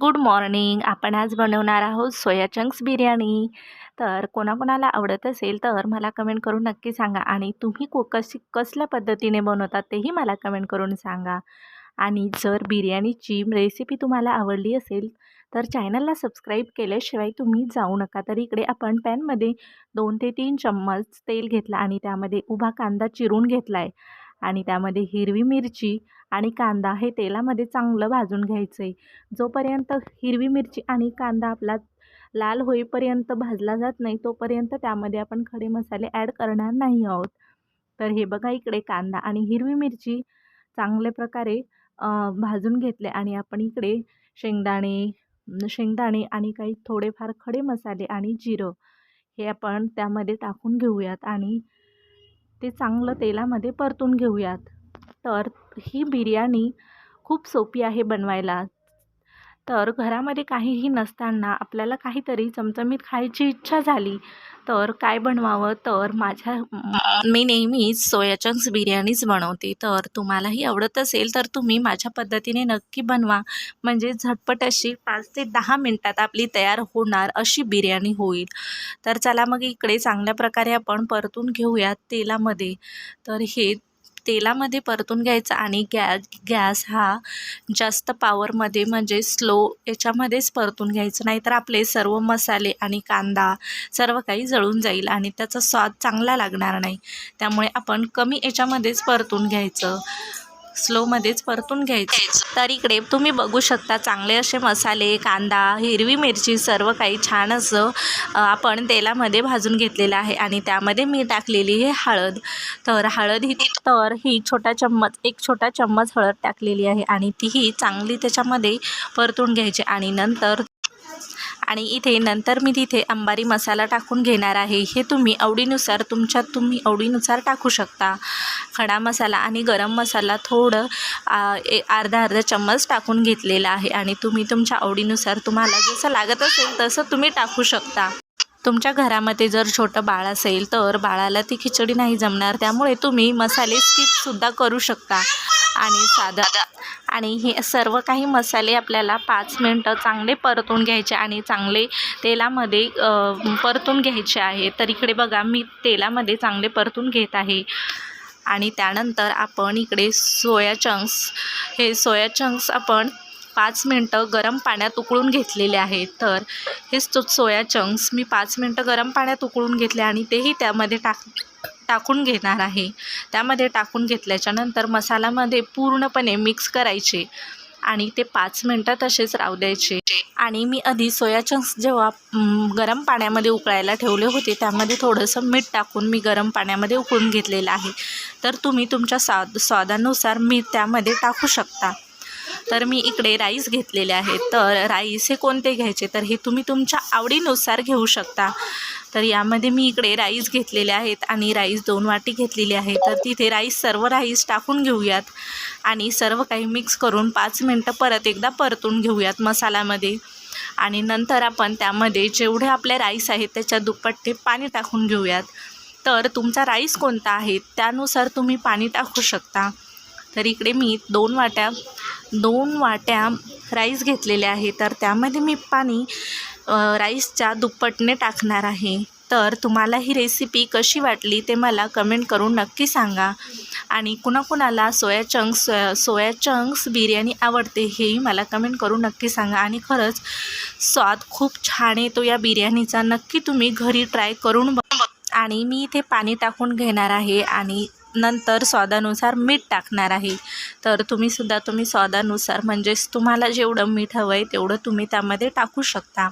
Good morning आपण आज बनवणार आहोत सोया चंक्स बिर्याणी. तर कोणाकोणाला आवडत असेल तर मला कमेंट करून नक्की सांगा. आणि तुम्ही को कशी कसल्या पद्धतीने बनवतात तेही मला कमेंट करून सांगा. आणि जर बिर्याणीची रेसिपी तुम्हाला आवडली असेल तर चॅनलला सबस्क्राईब केल्याशिवाय तुम्ही जाऊ नका. तर इकडे आपण पॅनमध्ये दोन ते तीन चम्मच तेल घेतला आणि त्यामध्ये उभा कांदा चिरून घेतला आहे आणि त्यामध्ये हिरवी मिरची आणि कांदा हे तेलामध्ये चांगलं भाजून घ्यायचं आहे जोपर्यंत हिरवी मिरची आणि कांदा आपला लाल होईपर्यंत भाजला जात नाही तोपर्यंत त्यामध्ये आपण खडे मसाले ॲड करणार नाही आहोत. तर हे बघा इकडे कांदा आणि हिरवी मिरची चांगल्या प्रकारे भाजून घेतले आणि आपण इकडे शेंगदाणे शेंगदाणे आणि काही थोडेफार खडे मसाले आणि जिरं हे आपण त्यामध्ये टाकून घेऊयात आणि ते चांगलं तेलामध्ये परतून घेऊयात. तर ही बिर्याणी खूप सोपी आहे बनवायला. तर घरामध्ये काहीही नसताना आपल्याला काहीतरी चमचमीत खायची इच्छा झाली तर काय बनवावं? तर माझ्या मी नेहमीच सोयाचंक्स बिर्याणीच बनवते. तर तुम्हालाही आवडत असेल तर तुम्ही माझ्या पद्धतीने नक्की बनवा. म्हणजे झटपट अशी पाच ते दहा मिनटात आपली तयार होणार अशी बिर्याणी होईल. तर चला मग इकडे चांगल्या प्रकारे आपण परतून घेऊयात तेलामध्ये. तर हे तेलामध्ये परतून घ्यायचं आणि गॅस गॅस हा जास्त पॉवरमध्ये म्हणजे स्लो याच्यामध्येच परतून घ्यायचं. नाहीतर आपले सर्व मसाले आणि कांदा सर्व काही जळून जाईल आणि त्याचा स्वाद चांगला लागणार नाही. त्यामुळे आपण कमी याच्यामध्येच परतून घ्यायचं. स्लोमध्येच परतून घ्यायचं. तर इकडे तुम्ही बघू शकता चांगले असे मसाले कांदा हिरवी मिरची सर्व काही छान असं आपण तेलामध्ये भाजून घेतलेलं आहे आणि त्यामध्ये मी टाकलेली आहे हळद. तर हळद ही तर ही छोटा चम्मच एक छोटा चम्मच हळद टाकलेली आहे आणि तीही चांगली त्याच्यामध्ये परतून घ्यायची आणि नंतर आणि इथे नंतर मी तिथे अंबारी मसाला टाकून घेणार आहे. हे तुम्ही आवडीनुसार तुमच्या तुम्ही आवडीनुसार टाकू शकता. खडा मसाला आणि गरम मसाला थोडं ए अर्धा अर्धा चम्मच टाकून घेतलेला आहे आणि तुम्ही तुमच्या आवडीनुसार तुम्हाला जसं लागत असेल तसं तुम्ही टाकू शकता. तुमच्या घरामध्ये जर छोटं बाळ असेल तर बाळाला ती खिचडी नाही जमणार. त्यामुळे तुम्ही मसाले स्किपसुद्धा करू शकता. आणि साधा. आणि हे सर्व काही मसाले आपल्याला पाच मिनटं चांगले परतून घ्यायचे आणि चांगले तेलामध्ये परतून घ्यायचे आहे. तर इकडे बघा मी तेलामध्ये चांगले परतून घेत आहे. आणि त्यानंतर आपण इकडे सोया चंक्स. हे सोया चंक्स आपण पाच मिनटं गरम पाण्यात उकळून घेतलेले आहेत. तर हेच तो सोया चंक्स मी पाच मिनटं गरम पाण्यात उकळून घेतले आणि तेही त्यामध्ये टाक टाकून घेणार आहे. त्यामध्ये टाकून घेतल्याच्यानंतर मसाल्यामध्ये पूर्णपणे मिक्स करायचे आणि ते पाच मिनटं तसेच राहू द्यायचे. आणि मी आधी सोया चंक्स जेव्हा गरम पाण्यामध्ये उकळायला ठेवले होते त्यामध्ये थोडंसं मीठ टाकून मी गरम पाण्यामध्ये उकळून घेतलेलं आहे. तर तुम्ही तुमच्या स्वाद स्वादानुसार मीठ त्यामध्ये टाकू शकता. तर मी इकडे राईस घेतलेले आहेत. तर राईस हे कोणते घ्यायचे? तर हे तुम्ही तुमच्या आवडीनुसार घेऊ शकता. तर यामध्ये मी इकडे राईस घेतलेले आहेत आणि राईस दोन वाटी घेतलेली आहे. तर तिथे राईस सर्व राईस टाकून घेऊयात आणि सर्व काही मिक्स करून पाच मिनटं परत एकदा परतून घेऊयात मसाल्यामध्ये. आणि नंतर आपण त्यामध्ये जेवढे आपले राईस आहेत त्याच्या दुप्पट पाणी टाकून घेऊयात. तर तुमचा राईस कोणता आहे? त्यानुसार तुम्ही पाणी टाकू शकता. तर इकडे मी दोन वाट्या दोन वाट्या राईस घेतलेले आहे. तर त्यामध्ये मी पाणी राईसच्या दुप्पटने टाकणार आहे. तर तुम्हाला ही रेसिपी कशी वाटली ते मला कमेंट करून नक्की सांगा. आणि कुणाकुणाला soya chunks soya soya chunks biryani आवडते हेही मला कमेंट करून नक्की सांगा. आणि खरंच स्वाद खूप छान येतो या बिर्याणीचा. नक्की तुम्ही घरी ट्राय करून बघ. आणि मी इथे पाणी टाकून घेणार आहे. आणि नंतर स्वादानुसार मीठ टाकणार आहे. तर तुम्हीसुद्धा तुम्ही स्वादानुसार म्हणजेच तुम्हाला जेवढं मीठ हवं आहे तेवढं तुम्ही त्यामध्ये टाकू शकता.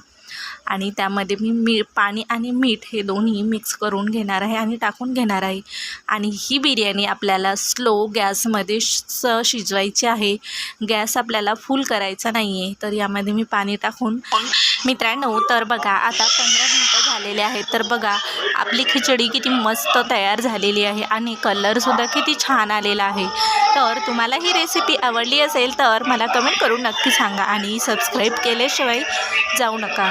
आणि त्यामध्ये मी मी पाणी आणि मीठ हे दोन्ही मिक्स करून घेणार आहे आणि टाकून घेणार आहे. आणि ही बिर्याणी आपल्याला स्लो गॅसमध्ये स शिजवायची आहे. गॅस आपल्याला फुल करायचा नाही आहे तर यामध्ये मी पाणी टाकून मित्रांनो तर बघा आता पंधरा मिनटं झालेले आहेत. तर बघा आपली खिचडी किती मस्त तयार झालेली आहे आणि कलरसुद्धा किती छान आलेला आहे. तर तुम्हाला ही रेसिपी आवडली असेल तर मला कमेंट करून नक्की सांगा आणि सबस्क्राईब केल्याशिवाय जाऊ नका.